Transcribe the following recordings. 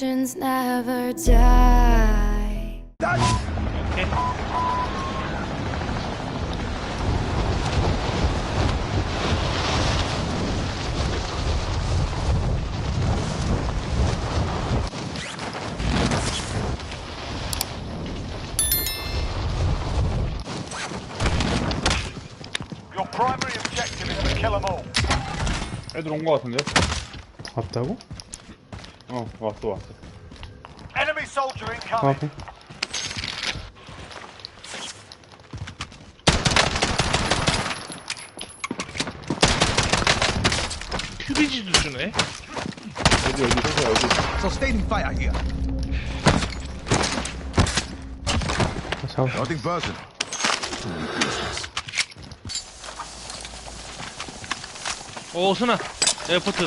legends never die. 오케이. Your primary objective is to kill them all. 애들 온 거 같은데? 왔다고? 어 왔어 왔어 Enemy soldier incoming. 확인 큐비지도 주네. 여기 여기 소서 여기 Sustaining fire here. 잡 Nothing person. 오 순아. 에어포트.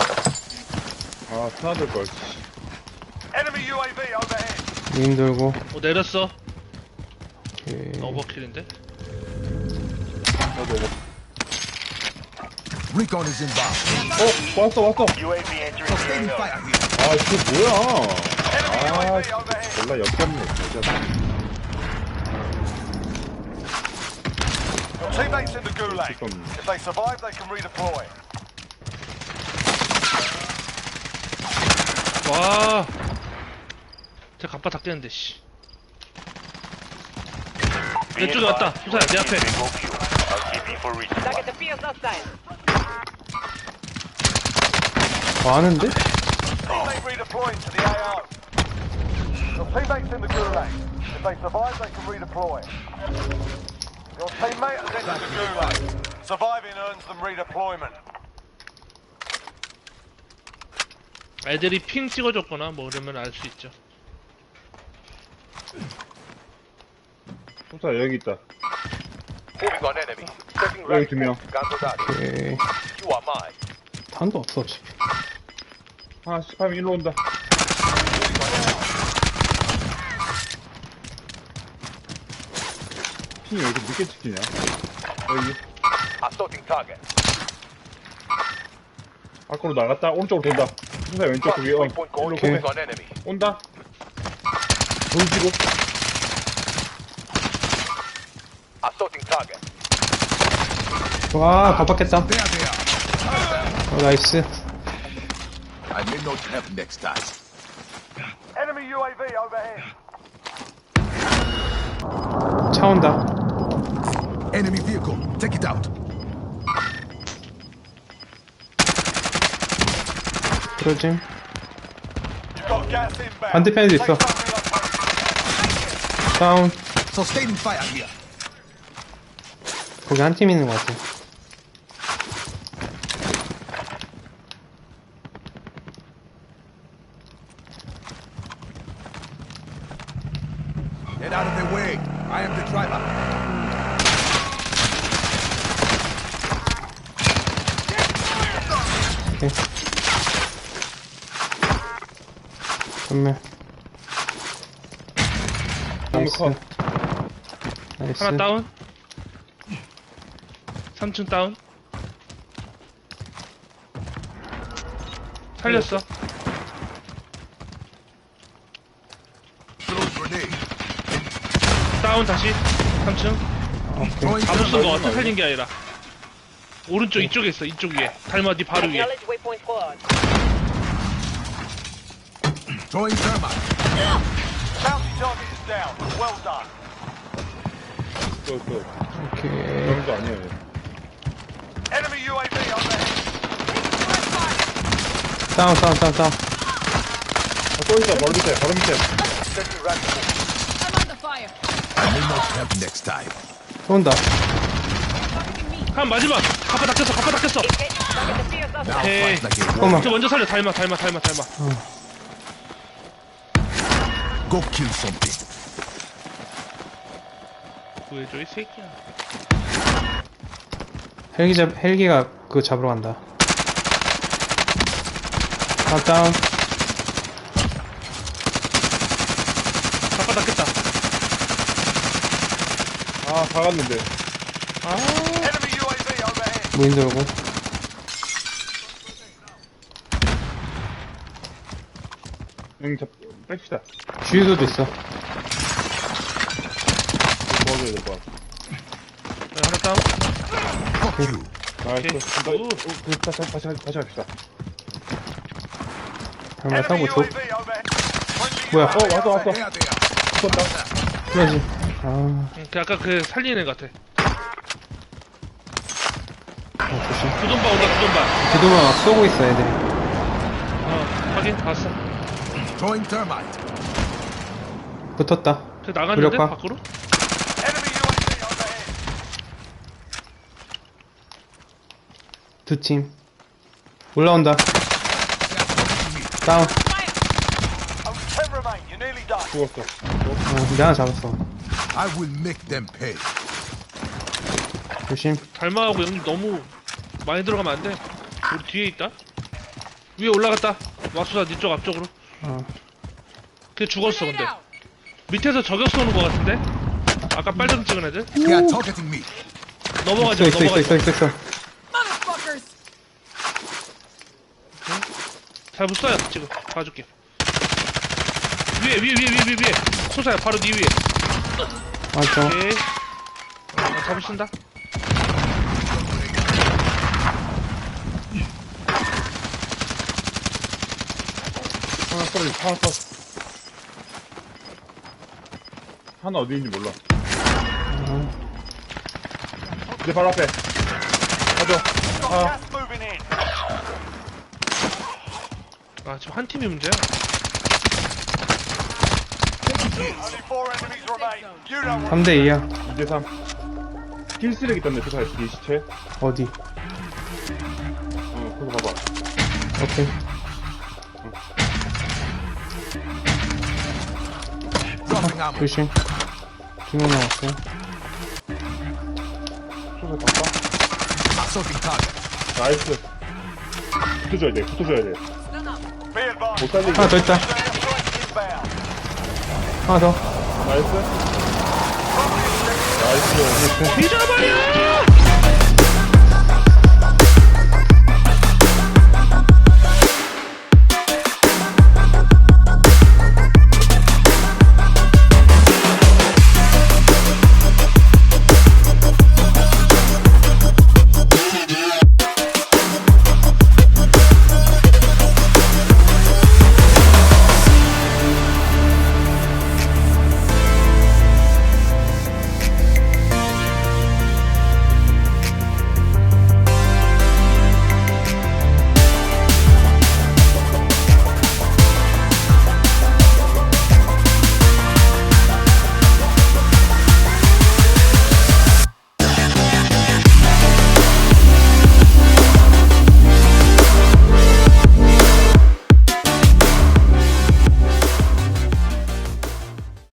아 스나들 걸 Enemy UAV overhead. 윈 돌고 오 내렸어. 오케이. 오버킬인데. 나도 이거 Recon is inbound. 어 왔어 왔어 UAV entering the Sustaining AO. fire here. 아 이게 뭐야 Enemy 아 UAV overhead. 졸라 역겹네 진짜 Your teammates in the gulag. Become- If they survive, they can redeploy. 와. 제 갑바 다 깼는데 씨. 내 쪽에 왔다. 수사야 내 앞에. Target appears hostile. 많은데? Teammate redeploying to the AO. Your teammates in the gulag. If they survive, they can redeploy. Your teammate has entered the gulag. Surviving earns them redeployment. 애들이 핑 찍어줬거나 뭐 그러면 알 수 있죠. 소서 여기 있다. 여기 두명. are done. 오케이. 탄도 없어 어차피 하나 18명 일로 온다. 핑이 왜 이렇게 늦게 찍히냐? 여기. 밖으로 나갔다. 오른쪽으로 돈다. 소서 왼쪽 위에 어 일로 오케이. 온다 돌지고 Assaulting target. 와 가봤겠다 There they are. 어, 나이스 I may not have next time. Enemy UAV overhead. 차 온다 Enemy vehicle. Take it out. 그러짐 You've got gas inbound. 반대편에도 있어. Take some relocation. 다운 Sustaining fire here. 거기 한 팀 있는 것 같아 Get out of the way. I am the driver. 오케이 전멸 나이스 컷. 나이스 하나 다운. 3층 다운. 살렸어. 다운 다시. 3층. 오케이 아무 쓴거. 같아. 살린 게 아니라. 오른쪽 이쪽에 있어. 이쪽 위에. 달마디 바로 위에. Acknowledge waypoint squad. Throwing thermite. Bounty target down. Well done. 또또 오케이 정도 아니에요 얘. Enemy UAV overhead. 다운 다운 다운 다운 아, 또 있다 바로 밑에 바로 밑에 radical. I next time. 쏜다 한 마지막. 갑바 닦였어. 갑바 닦였어. Okay, target appears Now hostile. Hey. fight like a 잠깐만 저 먼저 살려. 달마 달마 달마 달마. Go kill something. 구해줘 이 새끼야. 헬기 잡 헬기가 그거 잡으러 간다 아 다운 갑바 닦였다. 아 박았는데 Enemy UAV overhead. 무인 돌고 응 잡 뺍시다. 주유소도 있어. 도와줘야 될 것 같아. 네, 하나 다운. 나이스. 오케이. 나, 어, 그, 다시, 다시, 다시, 다시 합시다. 얼마 싸고 줘. 뭐야? 어, 왔어, 왔어. 쏜다. 그러지. 아, 응, 그 아까 그 살리는 애 같아. 어, 조심. 구돈바 온다, 구돈바. 그동안 막 쏘고 있어, 애들이. 어, 확인, 봤어. Throwing thermite. 붙었다. 그 나갔는데. 밖으로 UAV overhead. 두 팀. 올라온다. 다운. Only 10 remain. You're nearly done. 죽었어. 어, 근데 하나 잡았어. I will make them pay. 조심. 달마하고 형님 너무 많이 들어가면 안 돼. 우리 뒤에 있다. 위에 올라갔다. 왁수다, 니쪽 앞쪽으로. 어. 걔 죽었어, 근데. 밑에서 저격 쏘는 거 같은데? 아까 빨간 찍은 애들? They are targeting me. 넘어가죠, 있어, 있어, 넘어가죠. 있어, 있어, 있어. 잘못 쏴요, 지금. 봐줄게. 위에, 위에, 위에, 위에, 위에. 소사야, 바로 니 위에. 맞죠. 오케이. 어, 잡으신다. 하나 떨어지, 하나 떨어. 하나 어디 있는지 몰라. 이제 바로 앞에. 가져. Got 아, 아, 지금 한 팀이 문제야. Only four enemies remain. You know what 3대 2야. 2대 3. 길 쓰레기 있던데, 그 사이, 이 시체. 어디? 어, 거기 봐봐. 오케이. Ammo. 조심. 두 명 남았어요. 소설 봤다? 나이스. 붙어줘야 돼, 붙어줘야 돼. 못 살리게. 하나 더 있다. 하나 더. 나이스. 나이스. 뒤져버려!